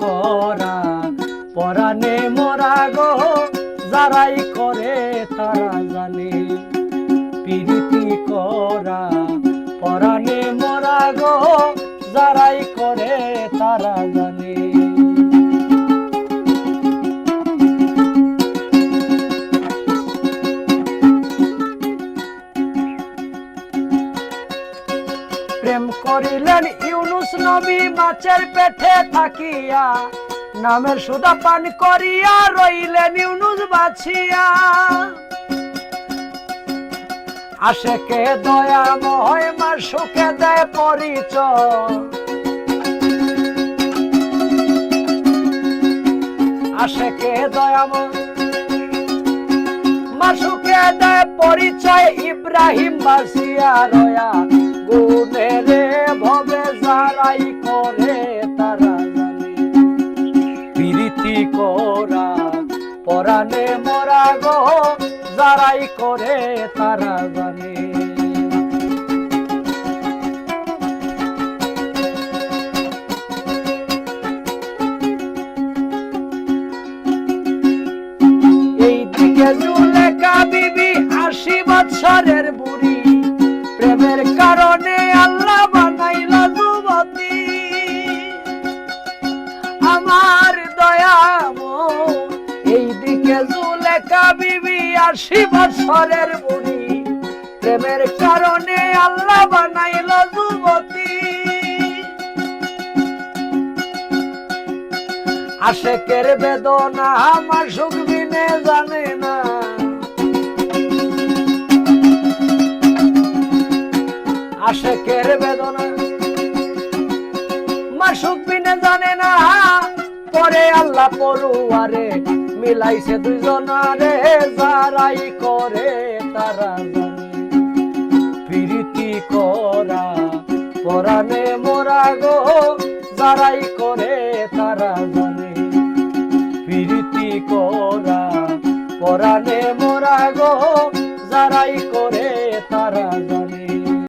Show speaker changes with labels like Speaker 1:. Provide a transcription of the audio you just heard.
Speaker 1: করা, পরাণে মরা গো, যারাই করে তারা জানে। পিরিতি করা, পরাণে মরা গো, যারাই করে তারা জানে। প্রেম করিলেন ইউনুস নবী, মাছের পেটে থাকিয়া, নামের সুদা পান করিয়া রইলেন ইউনুস বাছিয়া। আশেকে দয়া ময় মা সুখে দেয় পরিচয়। আশেকে দয়াময় মাসুকে দেয় পরিচয়, ইব্রাহিম বাসিয়া রয়া। গুনে রে ভবে যারাই করে তারা জানে। প্রীতি করা, পরাণে মরা গো, যারাই করে তারা জানে। এইদিকে জুলেখা বিবি আশি বছরের বুড়ি। আমার দয়া এইদিকে জুলেখা বিবি আশি বছরের বুড়ি প্রেমের কারণে আল্লাহ বানাইল যুবতী। আশেকের বেদনা আমার সুখ বিনে জানে না। আশেকের বেদনা মাসুক বিনে জানে না। পরে আল্লাহ পড়ুয়ারে মিলাইছে দুজনারে যারাই করে তারা প্রীতি করা পরাণে মোরা গো, যারাই করে তারা জানে। প্রীতি করা পরাণে